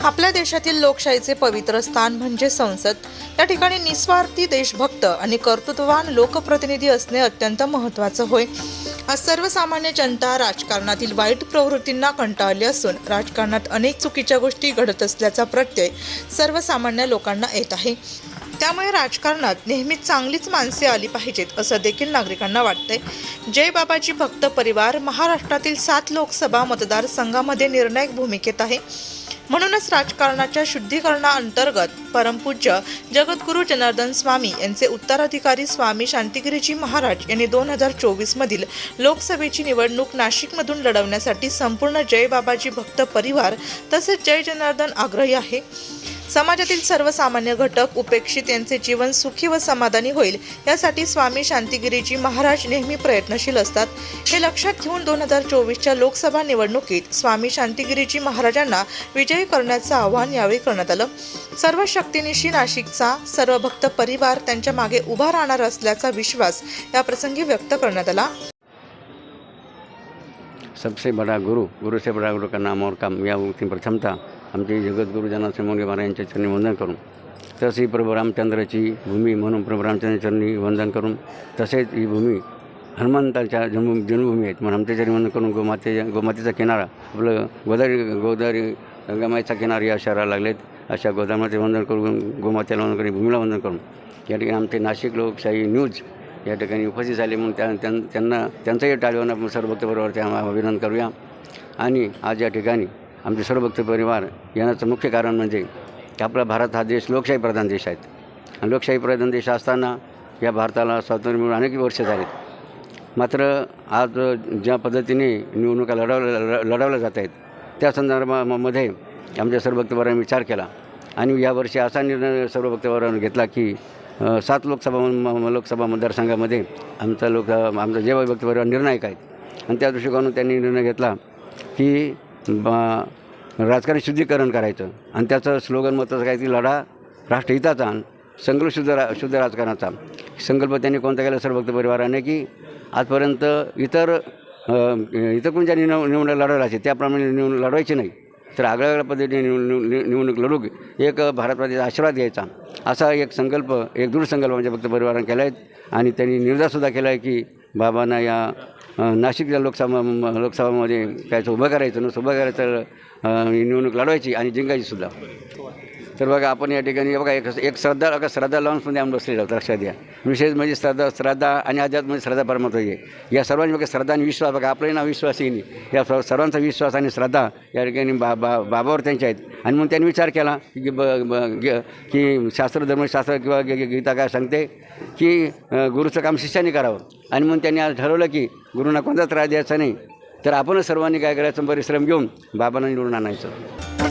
आपल्या देशातील लोकशाहीचे पवित्र स्थान म्हणजे संसद. त्या ठिकाणी निस्वार्थी देशभक्त आणि कर्तृत्ववान लोकप्रतिनिधी असणे अत्यंत महत्त्वाचं होय. आज सर्वसामान्य जनता राजकारणातील वाईट प्रवृत्तींना कंटाळली असून राजकारणात अनेक चुकीच्या गोष्टी घडत असल्याचा प्रत्यय सर्वसामान्य लोकांना येत आहे. त्यामुळे राजकारणात नेहमीच चांगलीच माणसे आली पाहिजेत असं देखील नागरिकांना वाटतंय. जय बाबाजी भक्त परिवार महाराष्ट्रातील सात लोकसभा मतदारसंघामध्ये निर्णायक भूमिकेत आहे. म्हणूनच राजकारणाच्या शुद्धीकरणाअंतर्गत परमपूज्य जगद्गुरू जनार्दन स्वामी यांचे उत्तराधिकारी स्वामी शांतिगिरीजी महाराज यांनी दोन हजार चोवीसमधील लोकसभेची निवडणूक नाशिकमधून लढवण्यासाठी संपूर्ण जय बाबाजी भक्त परिवार तसेच जय जनार्दन आग्रही आहे. समाजातील सर्वसामान्य घटक उपेक्षित यांचे जीवन सुखी व समाधानी होईल यासाठी स्वामी शांतिगिरीजी महाराज नेहमी प्रयत्नशील असतात. हे लक्षात घेऊन दोन हजार चोवीसच्या लोकसभा निवडणुकीत स्वामी शांतिगिरीजी महाराजांना विजयी करण्याचं आवाहन यावेळी करण्यात आलं. सर्व शक्तीनिशी नाशिकचा सर्व भक्त परिवार त्यांच्या मागे उभा राहणार असल्याचा विश्वास या प्रसंगी व्यक्त करण्यात आला. सबसे बड़ा गुरु गुरु से बड़ा गुरु का नाम और काम या उक्ती प्रथमता आमचे जगद्गुरु जनासे मोगे महाराज यांच्या चरणी वंदन करून तशी प्रभू रामचंद्राची भूमी म्हणून प्रभू रामचंद्र चरणी वंदन करून तसेच ही भूमी हनुमंताच्या जन्म जन्मभूमी आहेत म्हणून आमच्या चरणी वंदन करून गोमाते गोमातेचा किनारा आपलं गोदावरी गोदावरी गंगामाईचा किनारा या शहराला लागलेत. अशा गोदामाचे वंदन करून गोमातेला वंदन करून भूमीला वंदन करून या ठिकाणी आमचे नाशिक लोकशाही न्यूज या ठिकाणी उपस्थित झाले. म्हणून त्या त्यां- त्यांना त्यांचंही टाळीवाना आपण सर्व बरोबर त्या आम्हाला अभिनंदन करूया. आणि आज या ठिकाणी आमचे सर्व भक्त परिवार येण्याचं मुख्य कारण म्हणजे की आपला भारत हा देश लोकशाही प्रधान देश आहेत आणि लोकशाही प्रधान देश असताना या भारताला स्वातंत्र्य मिळून अनेक वर्ष झालीत. मात्र आज ज्या पद्धतीने निवडणुका लढवल्या लढवल्या जात आहेत त्या संदर्भामध्ये आमच्या सर्व भक्तपरांनी विचार केला. आणि यावर्षी असा निर्णय सर्व भक्तपरांनी घेतला की सात लोकसभा म- म- लोकसभा मतदारसंघामध्ये आमचा लोक आमचा जेव्हा भक्तपरिवार निर्णायक आहेत. आणि त्या दृष्टिकोनातून त्यांनी निर्णय घेतला की राजकारण शुद्धीकरण करायचं. आणि त्याचं स्लोगन महत्त्वाचं काय की लढा राष्ट्रहिताचा आणि संकल्प शुद्ध रा शुद्ध राजकारणाचा. संकल्प त्यांनी कोणता केला? सर भक्त परिवाराने की आजपर्यंत इतर इतर कोणत्या निव निवडणूक लढवायची त्याप्रमाणे निवडणूक लढवायची नाही. तर आगळ्या वेगळ्या पद्धतीने निवड निवडणूक लढू एक भारतवादीचा आशीर्वाद घ्यायचा. असा एक संकल्प एक दृढ संकल्प म्हणजे भक्त परिवाराने केला आहे आणि त्यांनी निर्धारसुद्धा केला आहे की बाबांना या नाशिकच्या लोकसभा लोकसभामध्ये कायचं उभं करायचं नुसतं उभं करायचं निवडणूक लढवायची आणि जिंकायची सुद्धा. तर बघा आपण या ठिकाणी बघा एक एक श्रद्धा बघा श्रद्धा लावून सुद्धा आम्ही बसलेलो आहोत लक्षात घ्या विशेष म्हणजे श्रद्धा श्रद्धा आणि अध्यात्ममध्ये श्रद्धा परमत आहे. या सर्वांनी बघा श्रद्धा आणि विश्वास बघा आपलंही नाव विश्वास येईल या सर्वांचा विश्वास आणि श्रद्धा या ठिकाणी बा बा बाबावर त्यांच्या आहेत. आणि म्हणून त्यांनी विचार केला की ब ब- ग- की शास्त्र धर्मशास्त्र किंवा गीता काय सांगते की गुरुचं काम शिष्याने करावं. आणि म्हणून त्यांनी आज ठरवलं की गुरुंना कोणता त्रास द्यायचा नाही. तर आपणच सर्वांनी काय करायचं? परिश्रम घेऊन बाबांना निवडून आणायचं.